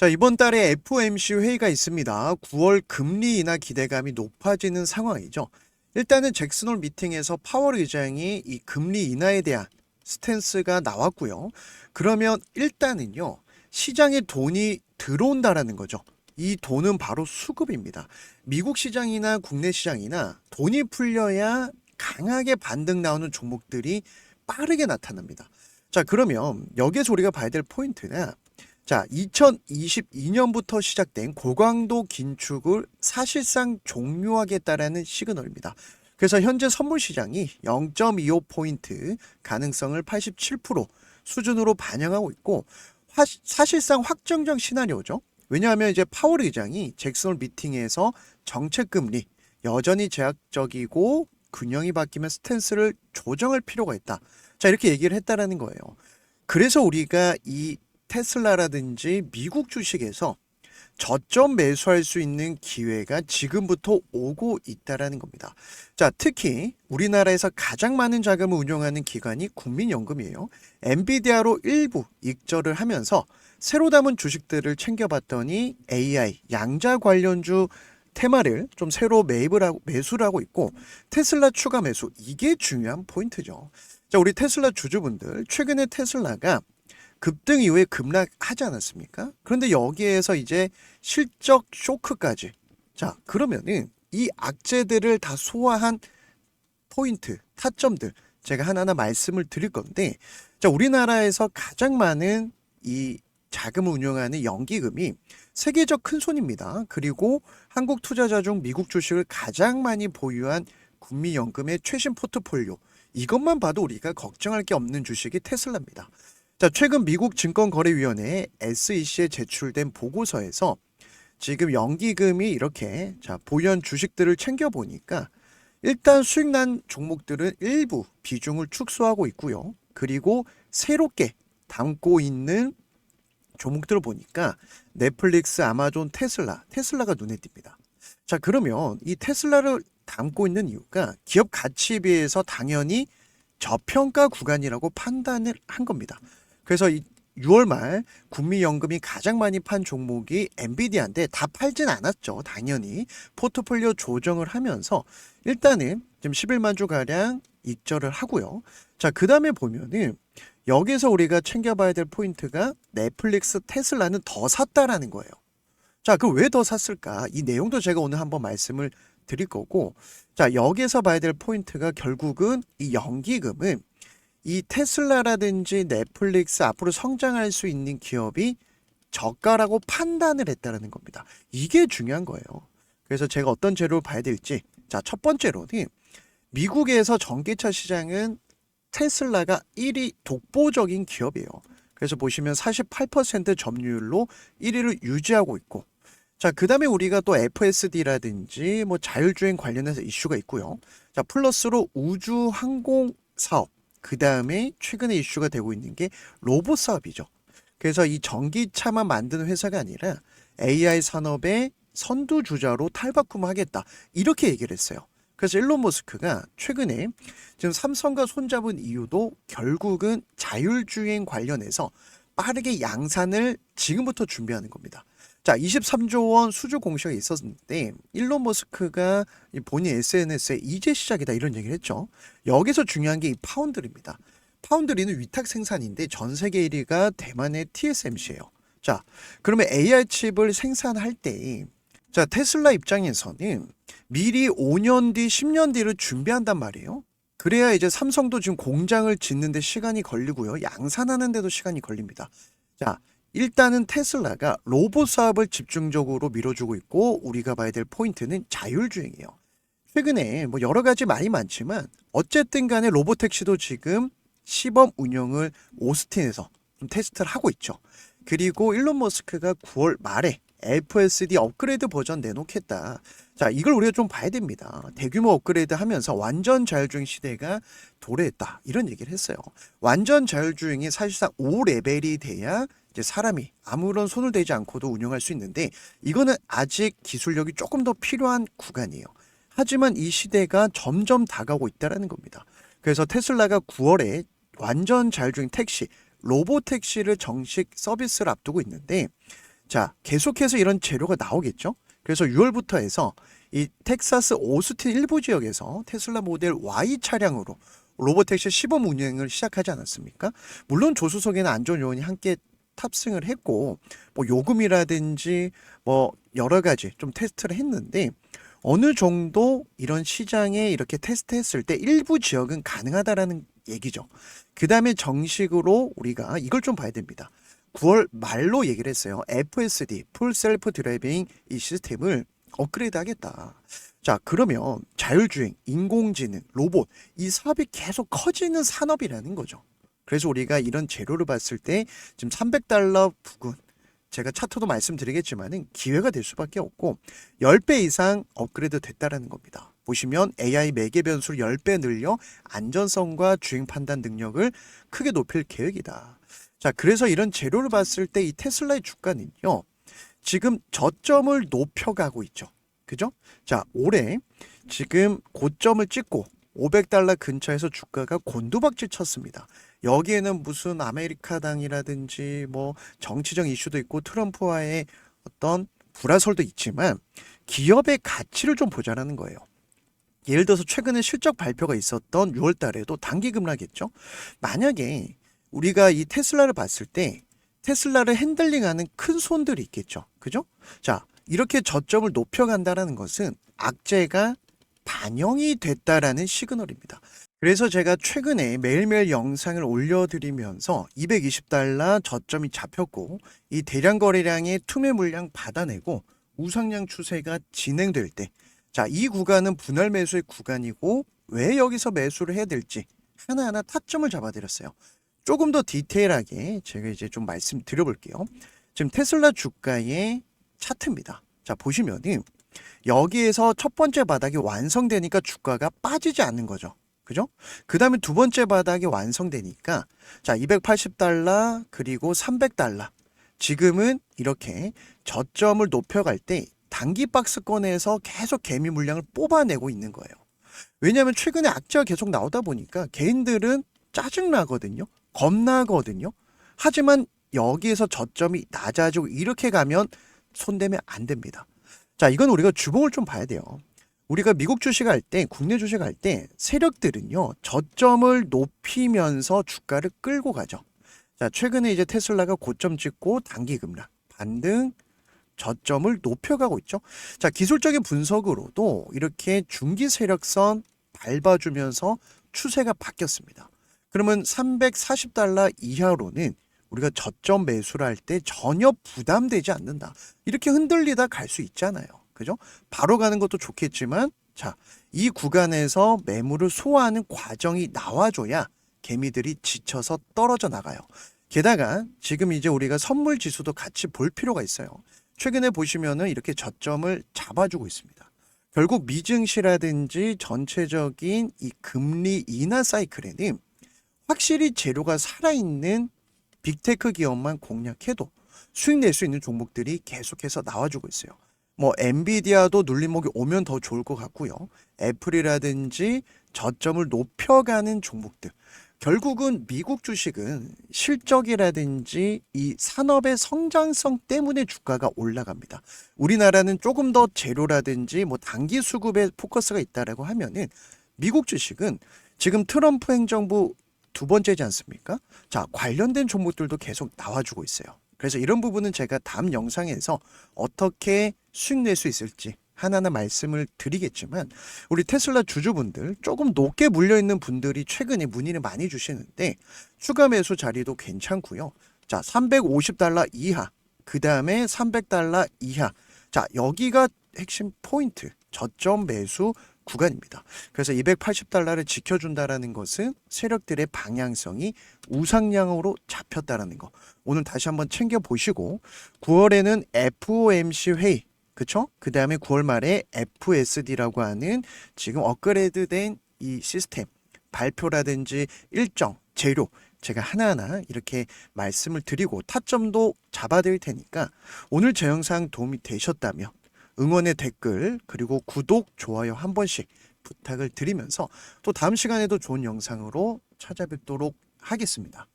자, 이번 달에 FOMC 회의가 있습니다. 9월 금리 인하 기대감이 높아지는 상황이죠. 일단은 잭슨홀 미팅에서 파월 의장이 이 금리 인하에 대한 스탠스가 나왔고요. 그러면 일단은요. 시장에 돈이 들어온다라는 거죠. 이 돈은 바로 수급입니다. 미국 시장이나 국내 시장이나 돈이 풀려야 강하게 반등 나오는 종목들이 빠르게 나타납니다. 자, 그러면 여기에서 우리가 봐야 될 포인트는 자, 2022년부터 시작된 고강도 긴축을 사실상 종료하겠다라는 시그널입니다. 그래서 현재 선물 시장이 0.25포인트 가능성을 87% 수준으로 반영하고 있고 화- 사실상 확정적 시나리오죠. 왜냐하면 이제 파월 의장이 잭슨홀 미팅에서 정책 금리 여전히 제약적이고 균형이 바뀌면 스탠스를 조정할 필요가 있다. 자, 이렇게 얘기를 했다라는 거예요. 그래서 우리가 이 테슬라라든지 미국 주식에서 저점 매수할 수 있는 기회가 지금부터 오고 있다라는 겁니다. 자, 특히 우리나라에서 가장 많은 자금을 운용하는 기관이 국민연금이에요. 엔비디아로 일부 익절을 하면서 새로 담은 주식들을 챙겨봤더니 AI 양자 관련주 테마를 좀 새로 매입을 하고 매수를 하고 있고 테슬라 추가 매수 이게 중요한 포인트죠. 자, 우리 테슬라 주주분들 최근에 테슬라가 급등 이후에 급락하지 않았습니까? 그런데 여기에서 이제 실적 쇼크까지. 자, 그러면은 이 악재들을 다 소화한 포인트, 타점들 제가 하나하나 말씀을 드릴 건데 자, 우리나라에서 가장 많은 이 자금을 운용하는 연기금이 세계적 큰 손입니다. 그리고 한국 투자자 중 미국 주식을 가장 많이 보유한 국민연금의 최신 포트폴리오. 이것만 봐도 우리가 걱정할 게 없는 주식이 테슬라입니다. 자, 최근 미국 증권거래위원회 SEC에 제출된 보고서에서 지금 연기금이 이렇게 자, 보유한 주식들을 챙겨 보니까 일단 수익 난 종목들은 일부 비중을 축소하고 있고요. 그리고 새롭게 담고 있는 종목들을 보니까 넷플릭스, 아마존, 테슬라, 테슬라가 눈에 띕니다. 자, 그러면 이 테슬라를 담고 있는 이유가 기업 가치에 비해서 당연히 저평가 구간이라고 판단을 한 겁니다. 그래서 이 6월 말 국민연금이 가장 많이 판 종목이 엔비디아인데 다 팔진 않았죠. 당연히 포트폴리오 조정을 하면서 일단은 지금 11만 주 가량 익절을 하고요. 자, 그 다음에 보면은 여기서 우리가 챙겨봐야 될 포인트가 넷플릭스, 테슬라는 더 샀다라는 거예요. 자, 그 왜 더 샀을까? 이 내용도 제가 오늘 한번 말씀을 드릴 거고, 자, 여기에서 봐야 될 포인트가 결국은 이 연기금은 이 테슬라라든지 넷플릭스 앞으로 성장할 수 있는 기업이 저가라고 판단을 했다는 겁니다. 이게 중요한 거예요. 그래서 제가 어떤 재료를 봐야 될지. 자, 첫 번째로는 미국에서 전기차 시장은 테슬라가 1위 독보적인 기업이에요. 그래서 보시면 48% 점유율로 1위를 유지하고 있고 자, 그 다음에 우리가 또 FSD라든지 뭐 자율주행 관련해서 이슈가 있고요. 자, 플러스로 우주 항공 사업 그 다음에 최근에 이슈가 되고 있는 게 로봇 사업이죠. 그래서 이 전기차만 만드는 회사가 아니라 AI 산업의 선두주자로 탈바꿈하겠다. 이렇게 얘기를 했어요. 그래서 일론 머스크가 최근에 지금 삼성과 손잡은 이유도 결국은 자율주행 관련해서 빠르게 양산을 지금부터 준비하는 겁니다. 자, 23조 원 수주 공시가 있었는데 일론 머스크가 이 본인 SNS에 이제 시작이다 이런 얘기를 했죠. 여기서 중요한 게 이 파운드리입니다. 파운드리는 위탁 생산인데 전 세계 1위가 대만의 TSMC예요. 자, 그러면 AI 칩을 생산할 때 자, 테슬라 입장에서는 미리 5년 뒤, 10년 뒤를 준비한단 말이에요. 그래야 이제 삼성도 지금 공장을 짓는데 시간이 걸리고요. 양산하는데도 시간이 걸립니다. 자, 일단은 테슬라가 로봇 사업을 집중적으로 밀어주고 있고 우리가 봐야 될 포인트는 자율주행이에요. 최근에 뭐 여러 가지 많이 많지만 어쨌든 간에 로보택시도 지금 시범 운영을 오스틴에서 좀 테스트를 하고 있죠. 그리고 일론 머스크가 9월 말에 FSD 업그레이드 버전 내놓겠다. 자, 이걸 우리가 좀 봐야 됩니다. 대규모 업그레이드 하면서 완전 자율주행 시대가 도래했다. 이런 얘기를 했어요. 완전 자율주행이 사실상 5레벨이 돼야 이제 사람이 아무런 손을 대지 않고도 운영할 수 있는데 이거는 아직 기술력이 조금 더 필요한 구간이에요. 하지만 이 시대가 점점 다가오고 있다라는 겁니다. 그래서 테슬라가 9월에 완전 자율주행 택시, 로봇 택시를 정식 서비스를 앞두고 있는데 자, 계속해서 이런 재료가 나오겠죠? 그래서 6월부터 해서 이 텍사스 오스틴 일부 지역에서 테슬라 모델 Y 차량으로 로보택시 시범 운행을 시작하지 않았습니까? 물론 조수석에는 안전 요원이 함께 탑승을 했고 뭐 요금이라든지 뭐 여러 가지 좀 테스트를 했는데 어느 정도 이런 시장에 이렇게 테스트했을 때 일부 지역은 가능하다라는 얘기죠. 그 다음에 정식으로 우리가 이걸 좀 봐야 됩니다. 9월 말로 얘기를 했어요. FSD, 풀 셀프 드라이빙 이 시스템을 업그레이드 하겠다. 자, 그러면 자율주행, 인공지능, 로봇 이 사업이 계속 커지는 산업이라는 거죠. 그래서 우리가 이런 재료를 봤을 때 지금 300달러 부근 제가 차트도 말씀드리겠지만은 기회가 될 수밖에 없고 10배 이상 업그레이드 됐다라는 겁니다. 보시면 AI 매개 변수를 10배 늘려 안전성과 주행 판단 능력을 크게 높일 계획이다. 자, 그래서 이런 재료를 봤을 때 이 테슬라의 주가는요. 지금 저점을 높여가고 있죠. 그죠? 자, 올해 지금 고점을 찍고 500달러 근처에서 주가가 곤두박질 쳤습니다. 여기에는 무슨 아메리카당이라든지 뭐 정치적 이슈도 있고 트럼프와의 어떤 불화설도 있지만 기업의 가치를 좀 보자라는 거예요. 예를 들어서 최근에 실적 발표가 있었던 6월 달에도 단기 급락했죠. 만약에 우리가 이 테슬라를 봤을 때 테슬라를 핸들링하는 큰 손들이 있겠죠. 그죠? 자, 이렇게 저점을 높여간다라는 것은 악재가 반영이 됐다라는 시그널입니다. 그래서 제가 최근에 매일매일 영상을 올려드리면서 220달러 저점이 잡혔고 이 대량 거래량의 투매 물량 받아내고 우상향 추세가 진행될 때 자, 이 구간은 분할 매수의 구간이고 왜 여기서 매수를 해야 될지 하나하나 타점을 잡아드렸어요. 조금 더 디테일하게 제가 이제 좀 말씀드려 볼게요. 지금 테슬라 주가의 차트입니다. 자, 보시면은 여기에서 첫 번째 바닥이 완성되니까 주가가 빠지지 않는 거죠. 그죠? 그 다음에 두 번째 바닥이 완성되니까 자, 280달러 그리고 300달러. 지금은 이렇게 저점을 높여갈 때 단기 박스권에서 계속 개미 물량을 뽑아내고 있는 거예요. 왜냐하면 최근에 악재가 계속 나오다 보니까 개인들은 짜증나거든요. 겁나거든요. 하지만 여기에서 저점이 낮아지고 이렇게 가면 손대면 안 됩니다. 자, 이건 우리가 주봉을 좀 봐야 돼요. 우리가 미국 주식 할 때, 국내 주식 할 때 세력들은요, 저점을 높이면서 주가를 끌고 가죠. 자, 최근에 이제 테슬라가 고점 찍고 단기 급락, 반등, 저점을 높여가고 있죠. 자, 기술적인 분석으로도 이렇게 중기 세력선 밟아주면서 추세가 바뀌었습니다. 그러면 340달러 이하로는 우리가 저점 매수를 할 때 전혀 부담되지 않는다. 이렇게 흔들리다 갈 수 있잖아요. 그죠? 바로 가는 것도 좋겠지만 자, 이 구간에서 매물을 소화하는 과정이 나와줘야 개미들이 지쳐서 떨어져 나가요. 게다가 지금 이제 우리가 선물 지수도 같이 볼 필요가 있어요. 최근에 보시면은 이렇게 저점을 잡아주고 있습니다. 결국 미증시라든지 전체적인 이 금리 인하 사이클에는 확실히 재료가 살아있는 빅테크 기업만 공략해도 수익 낼 수 있는 종목들이 계속해서 나와주고 있어요. 뭐 엔비디아도 눌림목이 오면 더 좋을 것 같고요. 애플이라든지 저점을 높여가는 종목들. 결국은 미국 주식은 실적이라든지 이 산업의 성장성 때문에 주가가 올라갑니다. 우리나라는 조금 더 재료라든지 뭐 단기 수급에 포커스가 있다라고 하면은 미국 주식은 지금 트럼프 행정부 두 번째지 않습니까? 자, 관련된 종목들도 계속 나와주고 있어요. 그래서 이런 부분은 제가 다음 영상에서 어떻게 수익 낼 수 있을지 하나하나 말씀을 드리겠지만 우리 테슬라 주주분들 조금 높게 물려 있는 분들이 최근에 문의를 많이 주시는데 추가 매수 자리도 괜찮고요. 자, 350달러 이하, 그 다음에 300달러 이하. 자, 여기가 핵심 포인트, 저점 매수 구간입니다. 그래서 280달러를 지켜준다라는 것은 세력들의 방향성이 우상향으로 잡혔다라는 거. 오늘 다시 한번 챙겨 보시고 9월에는 FOMC 회의 그쵸? 그 다음에 9월 말에 FSD라고 하는 지금 업그레이드된 이 시스템 발표라든지 일정 재료 제가 하나하나 이렇게 말씀을 드리고 타점도 잡아드릴 테니까 오늘 제 영상 도움이 되셨다면 응원의 댓글 그리고 구독 좋아요 한 번씩 부탁을 드리면서 또 다음 시간에도 좋은 영상으로 찾아뵙도록 하겠습니다.